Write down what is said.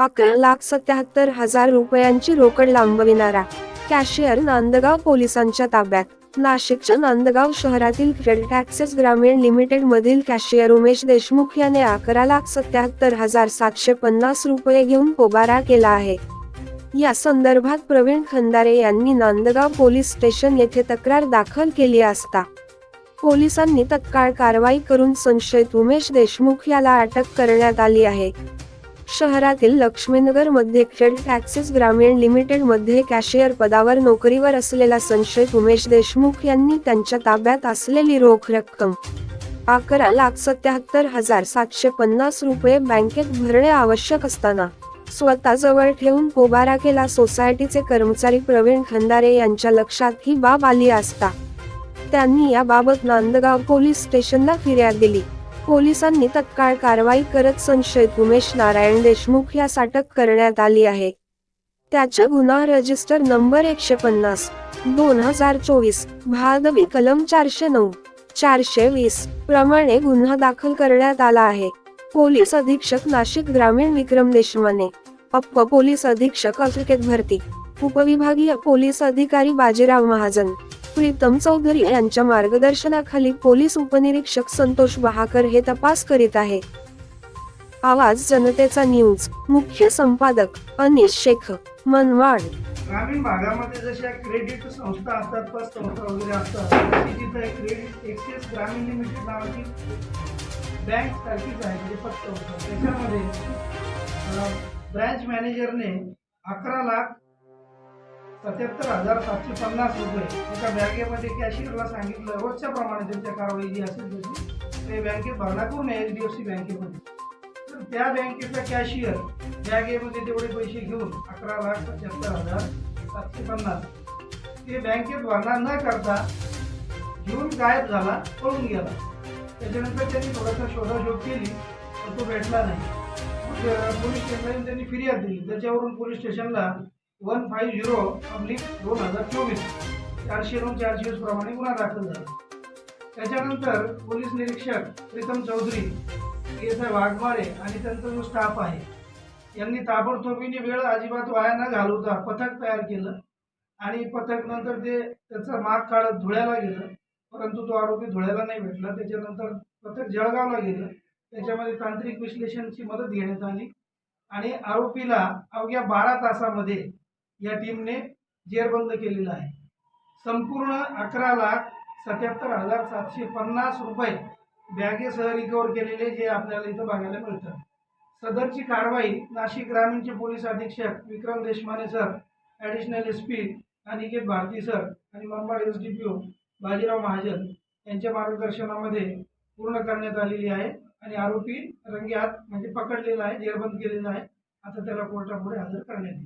अकरा लाख सत्याहत्तर हजार रुपयांची रोकड लांबविणारा कॅशियर नांदगाव पोलिसांच्या ताब्यात. नाशिकच्या नांदगाव शहरातील क्रेडिट ॲक्सेस ग्रामीण लिमिटेड मधील कॅशियर उमेश देशमुख याने अकरा लाख सत्याहत्तर हजार सातशे पन्नास रुपये घेऊन पोबारा केला आहे. या संदर्भात प्रवीण खंदारे यांनी नांदगाव पोलीस स्टेशन येथे तक्रार दाखल केली असता पोलिसांनी तत्काळ कारवाई करून संशयित उमेश देशमुख याला अटक करण्यात आली आहे. शहरातील लक्ष्मीनगरमध्ये क्रेडिट ॲक्सेस ग्रामीण लिमिटेडमध्ये कॅशियर पदावर नोकरीवर असलेला संशयित उमेश देशमुख यांनी त्यांच्या ताब्यात असलेली रोख रक्कम अकरा लाख सत्याहत्तर हजार सातशे पन्नास रुपये बँकेत भरणे आवश्यक असताना स्वतः जवळ ठेवून पोबारा केला. सोसायटीचे कर्मचारी प्रवीण खंदारे यांच्या लक्षात ही बाब आली असता त्यांनी याबाबत नांदगाव पोलीस स्टेशनला फिर्याद दिली. पोलिसांनी तत्काळ कारवाई करत संशयित उमेश नारायण देशमुख यास अटक करण्यात आली आहे. त्याच्या गुन्हा रजिस्टर नंबर एकशे पन्नास दोन हजार चोवीस भादवी कलम चारशे नऊ चारशे वीस प्रमाणे गुन्हा दाखल करण्यात आला आहे. पोलीस अधीक्षक नाशिक ग्रामीण विक्रम देशमाने अप्प पोलीस अधीक्षक अफ्रिकेत भरती उपविभागीय पोलीस अधिकारी बाजीराव महाजन प्रीतम चौधरी यांच्या मार्गदर्शनाखाली पोलीस उपनिरीक्षक संतोष बहाकर हे तपास करीत आहे. आवाज जनतेचा न्यूज. मुख्य संपादक अनिश शेख मनवाड ग्रामीण भागामध्ये जशा क्रेडिट संस्था असतात पत संस्था वगैरे असतात तशी तिथं एक क्रेडिट एक्सेस ग्रामीण लिमिटेड नावाची बँक सारखीच आहे म्हणजे फक्त त्याच्यामध्ये ब्रँच मॅनेजरने अकरा लाख सत्याहत्तर हजार सातशे पन्नास रुपये. एका बँकेमध्ये कॅशियरला सांगितलं? रोजच्या प्रमाणे त्यांच्या कारवाई जी असेल त्याची ते बँकेत भरणा करून एच डी एफ सी बँकेमध्ये. तर त्या बँकेचा कॅशियर बँकेमध्ये तेवढे पैसे घेऊन अकरा लाख सत्याहत्तर हजार सातशे पन्नास. ते बँकेत भरणा न करता घेऊन गायब झाला पळून गेला. त्याच्यानंतर त्यांनी थोडासा शोधाशोध केली पण तो भेटला नाही. मग पोलीस स्टेशनला त्यांनी फिर्याद दिली. त्याच्यावरून पोलीस स्टेशनला वन फाईव्ह झिरो पब्लिक दोन हजार चोवीस. चारशे नऊ चारशे वीस प्रमाणे गुन्हा दाखल झाला. त्याच्यानंतर पोलीस निरीक्षक प्रीतम चौधरी एस आय वाघमारे आणि त्यांचा जो स्टाफ आहे. यांनी ताबडतोबीने वेळ अजिबात वाया न घालवता पथक तयार केलं आणि पथक नंतर ते त्याचं माग काढत धुळ्याला गेलं. परंतु तो आरोपी धुळ्याला नाही भेटला. त्याच्यानंतर पथक जळगावला गेलं. त्याच्यामध्ये तांत्रिक विश्लेषणची मदत घेण्यात आली आणि आरोपीला अवघ्या बारा तासामध्ये या टीमने जेरबंद केलेला आहे. संपूर्ण अकरा लाख सत्याहत्तर हजार सातशे पन्नास रुपये बॅगेसह रिकवर केलेले जे आपल्याला इथं बघायला मिळतं. सदरची कारवाई नाशिक ग्रामीणचे पोलीस अधीक्षक Vikram Deshmane sir additional S P Aniket Bharti sir आणि Manmad S D P O Bajirao Mahajan यांच्या मार्गदर्शनामध्ये पूर्ण करण्यात आलेली आहे आणि आरोपी रंगे हात म्हणजे पकडलेला आहे जेरबंद केलेला आहे. आता त्याला कोर्टापुढे हजर करण्यात येईल.